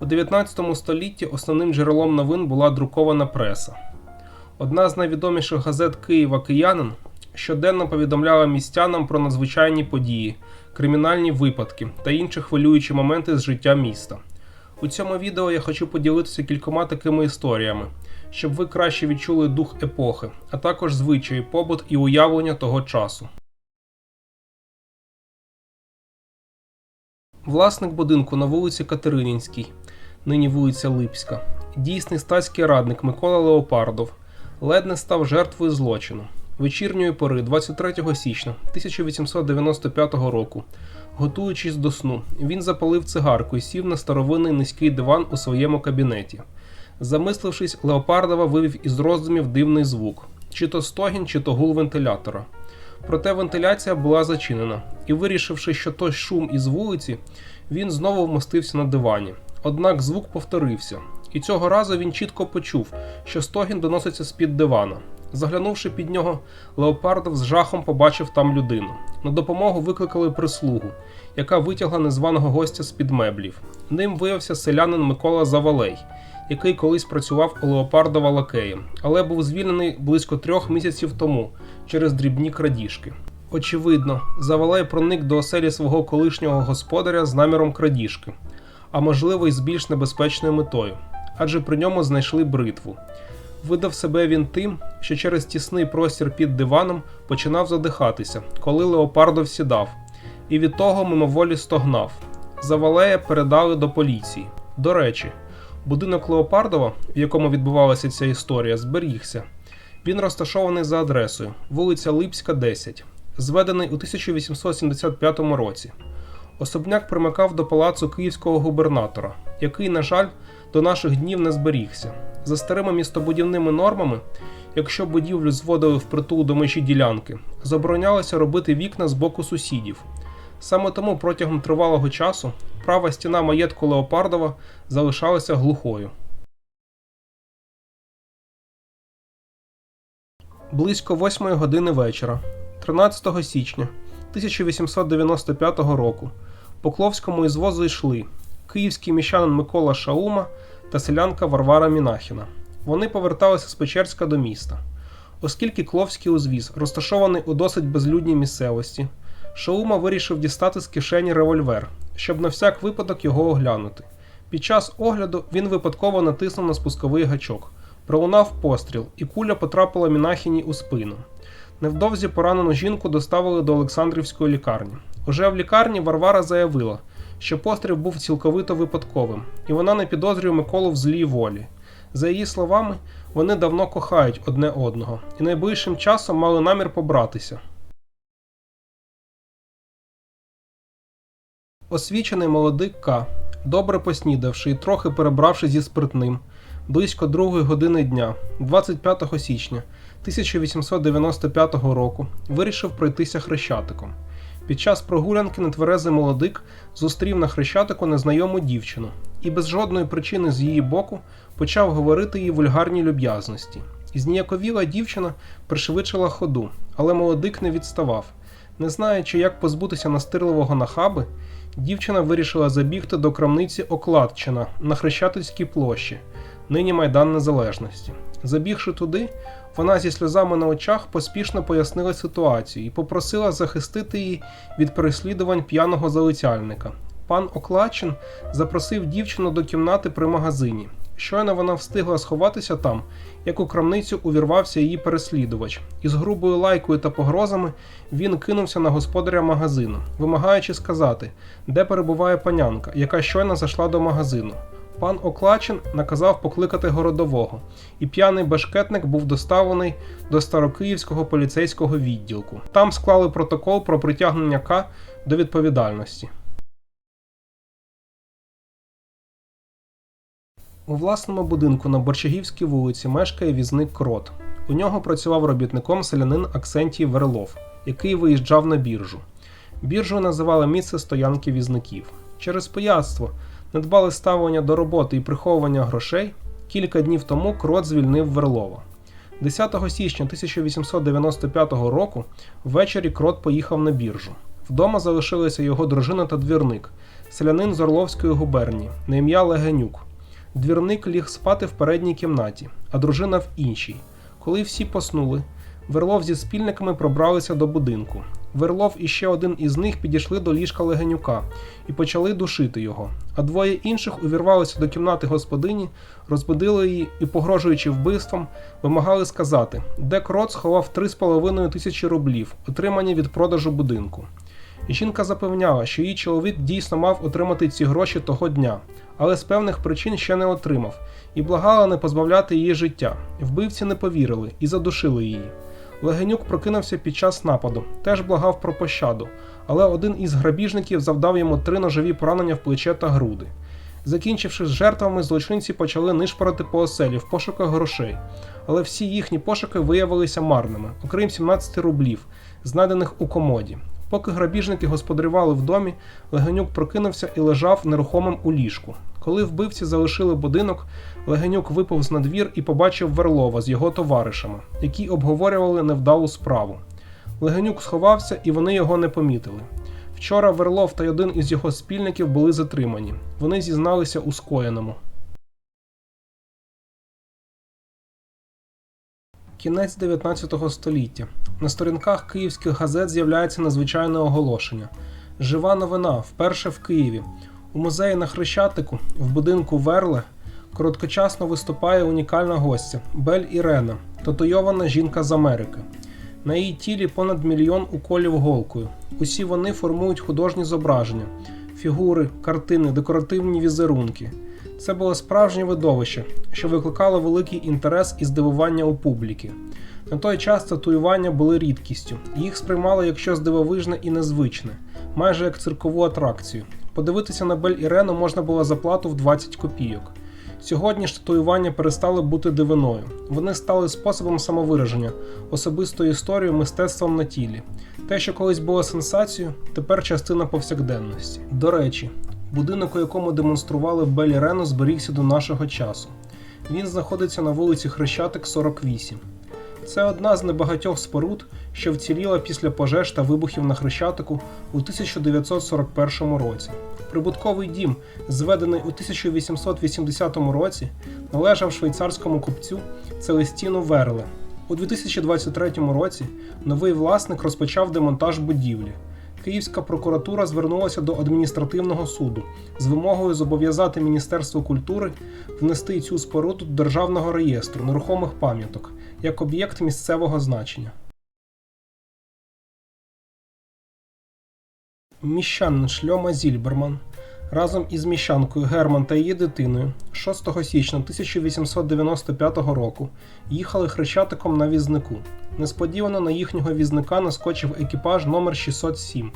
У 19 столітті основним джерелом новин була друкована преса. Одна з найвідоміших газет Києва Киянин щоденно повідомляла містянам про надзвичайні події, кримінальні випадки та інші хвилюючі моменти з життя міста. У цьому відео я хочу поділитися кількома такими історіями, щоб ви краще відчули дух епохи, а також звичаї, побут і уявлення того часу. Власник будинку на вулиці Катеринінській, нині вулиця Липська, дійсний статський радник Микола Леопардов, ледь не став жертвою злочину. Вечірньої пори, 23 січня 1895 року, готуючись до сну, він запалив цигарку і сів на старовинний низький диван у своєму кабінеті. Замислившись, Леопардова вивів із роздумів дивний звук: чи то стогін, чи то гул вентилятора. Проте вентиляція була зачинена, і, вирішивши, що то шум із вулиці, він знову вмостився на дивані. Однак звук повторився, і цього разу він чітко почув, що стогін доноситься з-під дивана. Заглянувши під нього, Леопардов з жахом побачив там людину. На допомогу викликали прислугу, яка витягла незваного гостя з-під меблів. Ним виявився селянин Микола Завалей, який колись працював у Леопардова лакеєм, але був звільнений близько трьох місяців тому через дрібні крадіжки. Очевидно, Завалей проник до оселі свого колишнього господаря з наміром крадіжки, а можливо й з більш небезпечною метою, адже при ньому знайшли бритву. Видав себе він тим, що через тісний простір під диваном починав задихатися, коли Леопардов сідав, і від того мимоволі стогнав. Завалея передали до поліції. До речі, будинок Леопардова, в якому відбувалася ця історія, зберігся. Він розташований за адресою вулиця Липська, 10, зведений у 1875 році. Особняк примикав до палацу київського губернатора, який, на жаль, до наших днів не зберігся. За старими містобудівними нормами, якщо будівлю зводили впритул до межі ділянки, заборонялося робити вікна з боку сусідів. Саме тому протягом тривалого часу права стіна маєтку Леопардова залишалася глухою. Близько 8 години вечора, 13 січня 1895 року, по Кловському ізвозу йшли київський міщанин Микола Шаума та селянка Варвара Мінахіна. Вони поверталися з Печерська до міста. Оскільки Кловський узвіз розташований у досить безлюдній місцевості, Шаума вирішив дістати з кишені револьвер, щоб на всяк випадок його оглянути. Під час огляду він випадково натиснув на спусковий гачок. Пролунав постріл, і куля потрапила Мінахіні у спину. Невдовзі поранену жінку доставили до Олександрівської лікарні. Уже в лікарні Варвара заявила, що постріл був цілковито випадковим, і вона не підозрює Миколу в злій волі. За її словами, вони давно кохають одне одного і найближчим часом мали намір побратися. Освічений молодий К, добре поснідавши і трохи перебравши зі спиртним, близько другої години дня, 25 січня 1895 року, вирішив пройтися хрещатиком. Під час прогулянки нетверезий молодик зустрів на хрещатику незнайому дівчину і без жодної причини з її боку почав говорити їй вульгарні люб'язності. Зніяковіла дівчина пришвидшила ходу, але молодик не відставав. Не знаючи, як позбутися настирливого нахаби, дівчина вирішила забігти до крамниці Окладчина на Хрещатицькій площі, нині Майдан Незалежності. Забігши туди, вона зі сльозами на очах поспішно пояснила ситуацію і попросила захистити її від переслідувань п'яного залицяльника. Пан Окладчин запросив дівчину до кімнати при магазині. Щойно вона встигла сховатися там, як у крамницю увірвався її переслідувач, і з грубою лайкою та погрозами він кинувся на господаря магазину, вимагаючи сказати, де перебуває панянка, яка щойно зайшла до магазину. Пан Оклачин наказав покликати городового, і п'яний бешкетник був доставлений до Старокиївського поліцейського відділку. Там склали протокол про притягнення К до відповідальності. У власному будинку на Борчагівській вулиці мешкає візник Крот. У нього працював робітником селянин Аксентій Верлов, який виїжджав на біржу. Біржу називали місце стоянки візників. Через пияцтво, недбале ставлення до роботи і приховування грошей, кілька днів тому Крот звільнив Верлова. 10 січня 1895 року ввечері Крот поїхав на біржу. Вдома залишилися його дружина та двірник, селянин з Орловської губернії, на ім'я Легенюк. Двірник ліг спати в передній кімнаті, а дружина в іншій. Коли всі поснули, Верлов зі спільниками пробралися до будинку. Верлов і ще один із них підійшли до ліжка Легенюка і почали душити його. А двоє інших увірвалися до кімнати господині, розбудили її і, погрожуючи вбивством, вимагали сказати, де крот сховав 3,5 тисячі рублів, отримані від продажу будинку. Жінка запевняла, що її чоловік дійсно мав отримати ці гроші того дня, але з певних причин ще не отримав, і благала не позбавляти її життя. Вбивці не повірили і задушили її. Легенюк прокинувся під час нападу, теж благав про пощаду, але один із грабіжників завдав йому три ножові поранення в плече та груди. Закінчивши з жертвами, злочинці почали нишпорити по оселі в пошуках грошей, але всі їхні пошуки виявилися марними, окрім 17 рублів, знайдених у комоді. Поки грабіжники господарювали в домі, Легенюк прокинувся і лежав нерухомим у ліжку. Коли вбивці залишили будинок, Легенюк виповз на двір і побачив Верлова з його товаришами, які обговорювали невдалу справу. Легенюк сховався, і вони його не помітили. Вчора Верлов та один із його спільників були затримані. Вони зізналися у скоєному. Кінець 19 століття. На сторінках київських газет з'являється надзвичайне оголошення. Жива новина вперше в Києві. У музеї на Хрещатику в будинку Верле короткочасно виступає унікальна гостя Бель Ірена, татуйована жінка з Америки. На її тілі понад мільйон уколів голкою. Усі вони формують художні зображення, фігури, картини, декоративні візерунки. Це було справжнє видовище, що викликало великий інтерес і здивування у публіки. На той час татуювання були рідкістю, їх сприймали як щось дивовижне і незвичне, майже як циркову атракцію. Подивитися на Бель Ірену можна було за плату в 20 копійок. Сьогодні ж татуювання перестали бути дивиною. Вони стали способом самовираження, особистою історією, мистецтвом на тілі. Те, що колись було сенсацією, тепер частина повсякденності. До речі, будинок, у якому демонстрували Бель Ірену, зберігся до нашого часу. Він знаходиться на вулиці Хрещатик, 48. Це одна з небагатьох споруд, що вціліла після пожеж та вибухів на Хрещатику у 1941 році. Прибутковий дім, зведений у 1880 році, належав швейцарському купцю Целестіну Верле. У 2023 році новий власник розпочав демонтаж будівлі. Київська прокуратура звернулася до адміністративного суду з вимогою зобов'язати Міністерство культури внести цю споруду до державного реєстру нерухомих пам'яток як об'єкт місцевого значення. Міщанин Шльома Зільберман разом із міщанкою Герман та її дитиною 6 січня 1895 року їхали хрещатиком на візнику. Несподівано на їхнього візника наскочив екіпаж номер 607,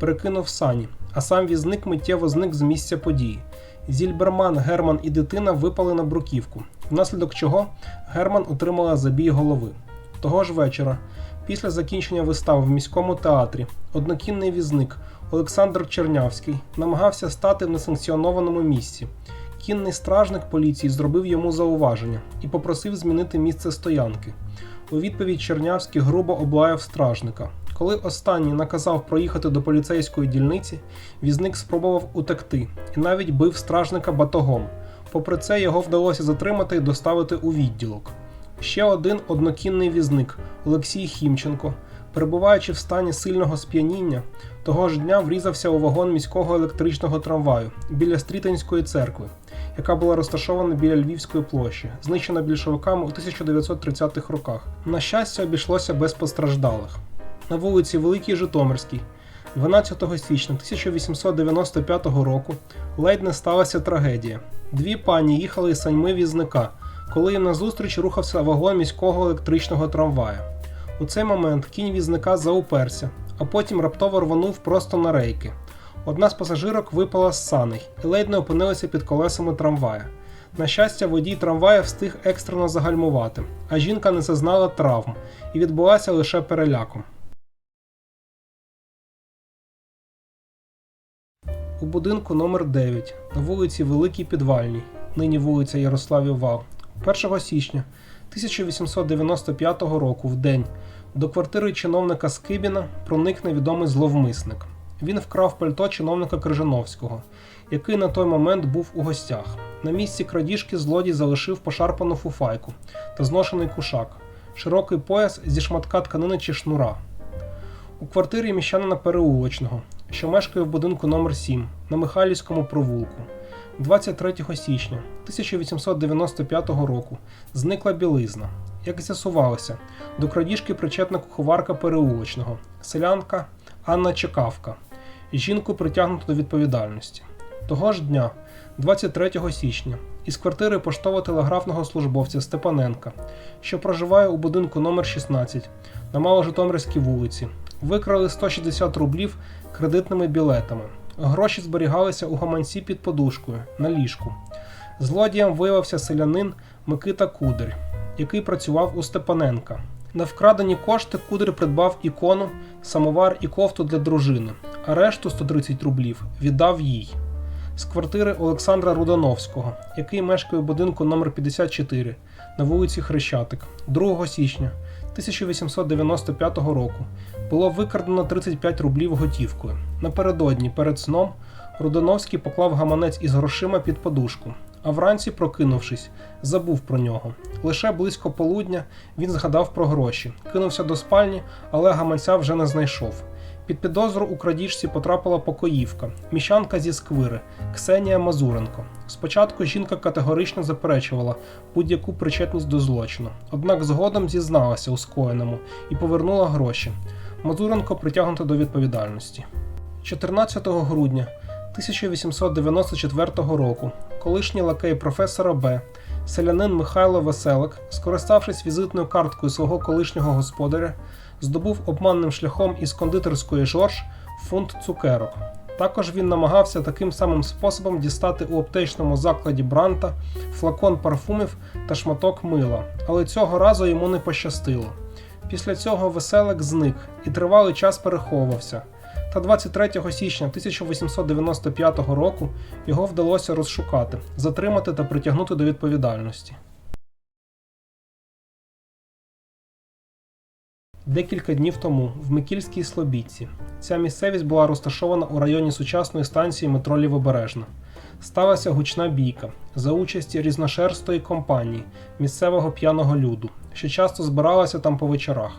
перекинув сані, а сам візник миттєво зник з місця події. Зільберман, Герман і дитина випали на бруківку, внаслідок чого Герман отримала забій голови. Того ж вечора, після закінчення вистав в міському театрі, однокінний візник Олександр Чернявський намагався стати в несанкціонованому місці. Кінний стражник поліції зробив йому зауваження і попросив змінити місце стоянки. У відповідь Чернявський грубо облаяв стражника. Коли останній наказав проїхати до поліцейської дільниці, візник спробував утекти і навіть бив стражника батогом. Попри це, його вдалося затримати і доставити у відділок. Ще один однокінний візник Олексій Хімченко, перебуваючи в стані сильного сп'яніння, того ж дня врізався у вагон міського електричного трамваю біля Стрітинської церкви, яка була розташована біля Львівської площі, знищена більшовиками у 1930-х роках. На щастя, обійшлося без постраждалих. На вулиці Великій Житомирській 12 січня 1895 року ледь не сталася трагедія. Дві пані їхали із саньми візника, коли їм назустріч рухався вагон міського електричного трамвая. У цей момент кінь візника зауперся, а потім раптово рванув просто на рейки. Одна з пасажирок випала з саней і ледь не опинилася під колесами трамвая. На щастя, водій трамвая встиг екстрено загальмувати, а жінка не зазнала травм і відбулася лише переляком. У будинку номер 9 на вулиці Великій Підвальній, нині вулиця Ярославів Вал, 1 січня 1895 року в день до квартири чиновника Скибіна проник невідомий зловмисник. Він вкрав пальто чиновника Крижановського, який на той момент був у гостях. На місці крадіжки злодій залишив пошарпану фуфайку та зношений кушак, широкий пояс зі шматка тканини чи шнура. У квартирі міщанина Переулочного, що мешкає в будинку номер 7 на Михайлівському провулку. 23 січня 1895 року зникла білизна. Як з'ясувалося, до крадіжки причетна куховарка Переулочного, селянка Анна Чекавка. Жінку притягнуто до відповідальності. Того ж дня, 23 січня, із квартири поштово-телеграфного службовця Степаненка, що проживає у будинку номер 16 на Маложитомирській вулиці, викрали 160 рублів кредитними білетами. Гроші зберігалися у гаманці під подушкою на ліжку. Злодієм виявився селянин Микита Кудрь, який працював у Степаненка. На вкрадені кошти Кудрь придбав ікону, самовар і кофту для дружини, а решту 130 рублів віддав їй. З квартири Олександра Рудановського, який мешкає в будинку номер 54 на вулиці Хрещатик, 2 січня 1895 року було викрадено 35 рублів готівкою. Напередодні, перед сном, Рудановський поклав гаманець із грошима під подушку, а вранці, прокинувшись, забув про нього. Лише близько полудня він згадав про гроші, кинувся до спальні, але гаманця вже не знайшов. Під підозру у крадіжці потрапила покоївка, міщанка зі сквири Ксенія Мазуренко. Спочатку жінка категорично заперечувала будь-яку причетність до злочину, однак згодом зізналася у скоєному і повернула гроші. Мазуренко притягнуто до відповідальності. 14 грудня 1894 року колишній лакей професора Б, селянин Михайло Веселик, скориставшись візитною карткою свого колишнього господаря, здобув обманним шляхом із кондитерської Жорж фунт цукерок. Також він намагався таким самим способом дістати у аптечному закладі Бранта флакон парфумів та шматок мила, але цього разу йому не пощастило. Після цього веселик зник і тривалий час переховувався. Та 23 січня 1895 року його вдалося розшукати, затримати та притягнути до відповідальності. Декілька днів тому в Микільській Слобідці ця місцевість була розташована у районі сучасної станції метро Лівобережна. Сталася гучна бійка за участі різношерстої компанії місцевого п'яного люду, що часто збиралася там по вечорах.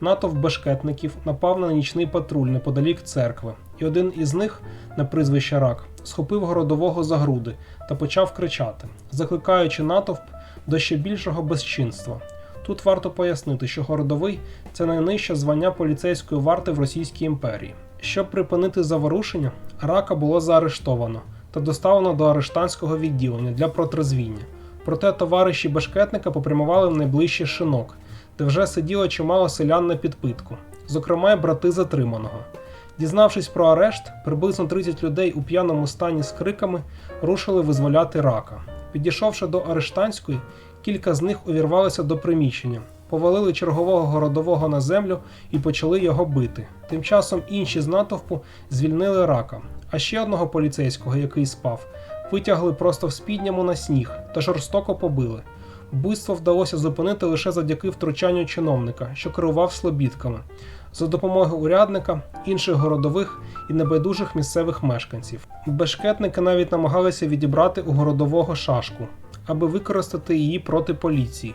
Натовп бешкетників напав на нічний патруль неподалік церкви, і один із них, на прізвище Рак, схопив городового за груди та почав кричати, закликаючи натовп до ще більшого безчинства. Тут варто пояснити, що городовий це найнижче звання поліцейської варти в Російській імперії. Щоб припинити заворушення, рака було заарештовано та доставлено до арештанського відділення для протрезвіння. Проте товариші бешкетника попрямували в найближчий шинок, де вже сиділо чимало селян на підпитку, зокрема й брати затриманого. Дізнавшись про арешт, приблизно 30 людей у п'яному стані з криками рушили визволяти рака. Підійшовши до арештанської, кілька з них увірвалися до приміщення, повалили чергового городового на землю і почали його бити. Тим часом інші з натовпу звільнили рака, а ще одного поліцейського, який спав, витягли просто в спідньому на сніг та жорстоко побили. Вбивство вдалося зупинити лише завдяки втручанню чиновника, що керував слобідками, за допомогою урядника, інших городових і небайдужих місцевих мешканців. Бешкетники навіть намагалися відібрати у городового шашку, аби використати її проти поліції.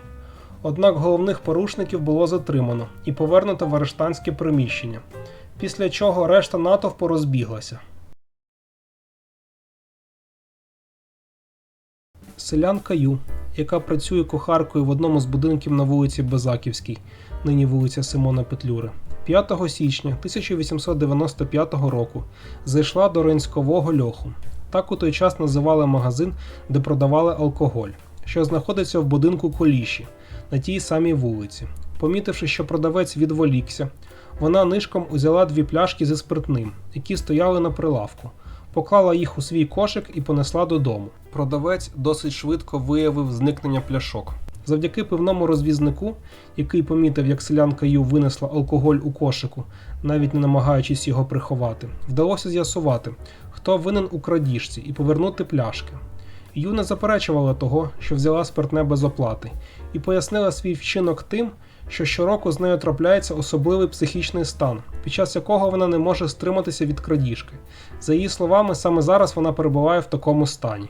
Однак головних порушників було затримано і повернуто в арештанське приміщення, після чого решта натовпу розбіглася. Селянка Ю, яка працює кухаркою в одному з будинків на вулиці Безаківській, нині вулиця Симона Петлюри, 5 січня 1895 року зайшла до ринськового льоху. Так у той час називали магазин, де продавали алкоголь, що знаходиться в будинку Коліші на тій самій вулиці. Помітивши, що продавець відволікся, вона нишком узяла дві пляшки зі спиртним, які стояли на прилавку, поклала їх у свій кошик і понесла додому. Продавець досить швидко виявив зникнення пляшок. Завдяки пивному розвізнику, який помітив, як селянка Ю винесла алкоголь у кошику, навіть не намагаючись його приховати, вдалося з'ясувати, хто винен у крадіжці, і повернути пляшки. Ю не заперечувала того, що взяла спиртне без оплати, і пояснила свій вчинок тим, що щороку з нею трапляється особливий психічний стан, під час якого вона не може стриматися від крадіжки. За її словами, саме зараз вона перебуває в такому стані.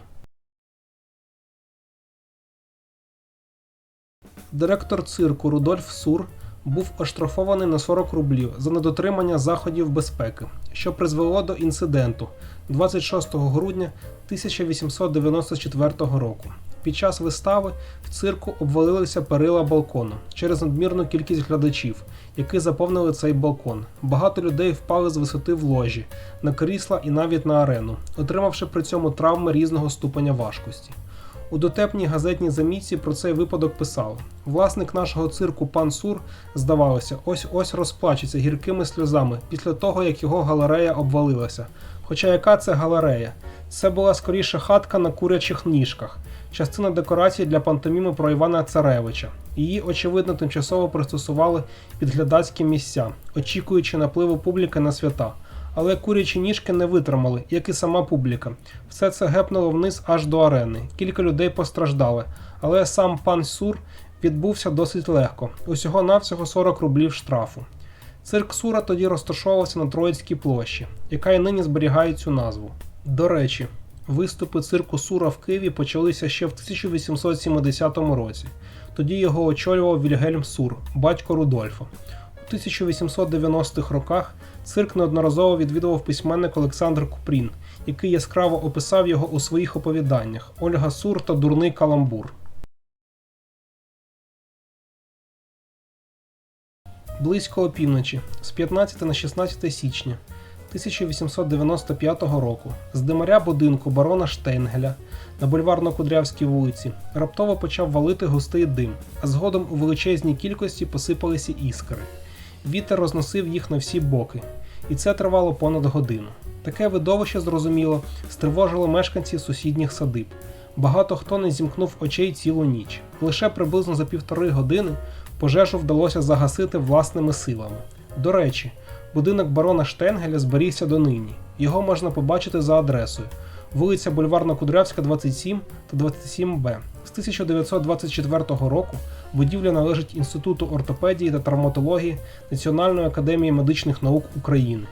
Директор цирку Рудольф Сур був оштрафований на 40 рублів за недотримання заходів безпеки, що призвело до інциденту 26 грудня 1894 року. Під час вистави в цирку обвалилися перила балкону через надмірну кількість глядачів, які заповнили цей балкон. Багато людей впали з висоти в ложі, на крісла і навіть на арену, отримавши при цьому травми різного ступеня важкості. У дотепній газетній замітці про цей випадок писав: власник нашого цирку пан Сур, здавалося, ось ось розплачеться гіркими сльозами після того, як його галерея обвалилася. Хоча яка це галерея? Це була скоріше хатка на курячих ніжках, частина декорації для пантоміми про Івана Царевича. Її, очевидно, тимчасово пристосували під глядацькі місця, очікуючи напливу публіки на свята. Але курячі ніжки не витримали, як і сама публіка. Все це гепнуло вниз аж до арени. Кілька людей постраждали, але сам пан Сур відбувся досить легко, усього навсього 40 рублів штрафу. Цирк Сура тоді розташовувався на Троїцькій площі, яка і нині зберігає цю назву. До речі, виступи цирку Сура в Києві почалися ще в 1870 році. Тоді його очолював Вільгельм Сур, батько Рудольфа. У 1890-х роках цирк неодноразово відвідував письменник Олександр Купрін, який яскраво описав його у своїх оповіданнях Ольга Сур та Дурний каламбур. Близько опівночі з 15 на 16 січня 1895 року з димаря будинку барона Штейнгеля на бульварно-Кудрявській вулиці раптово почав валити густий дим, а згодом у величезній кількості посипалися іскри. Вітер розносив їх на всі боки, і це тривало понад годину. Таке видовище, зрозуміло, стривожило мешканців сусідніх садиб. Багато хто не зімкнув очей цілу ніч. Лише приблизно за півтори години пожежу вдалося загасити власними силами. До речі, будинок барона Штенгеля зберігся донині. Його можна побачити за адресою вулиця Бульварно-Кудрявська, 27 та 27Б. З 1924 року будівля належить Інституту ортопедії та травматології Національної академії медичних наук України.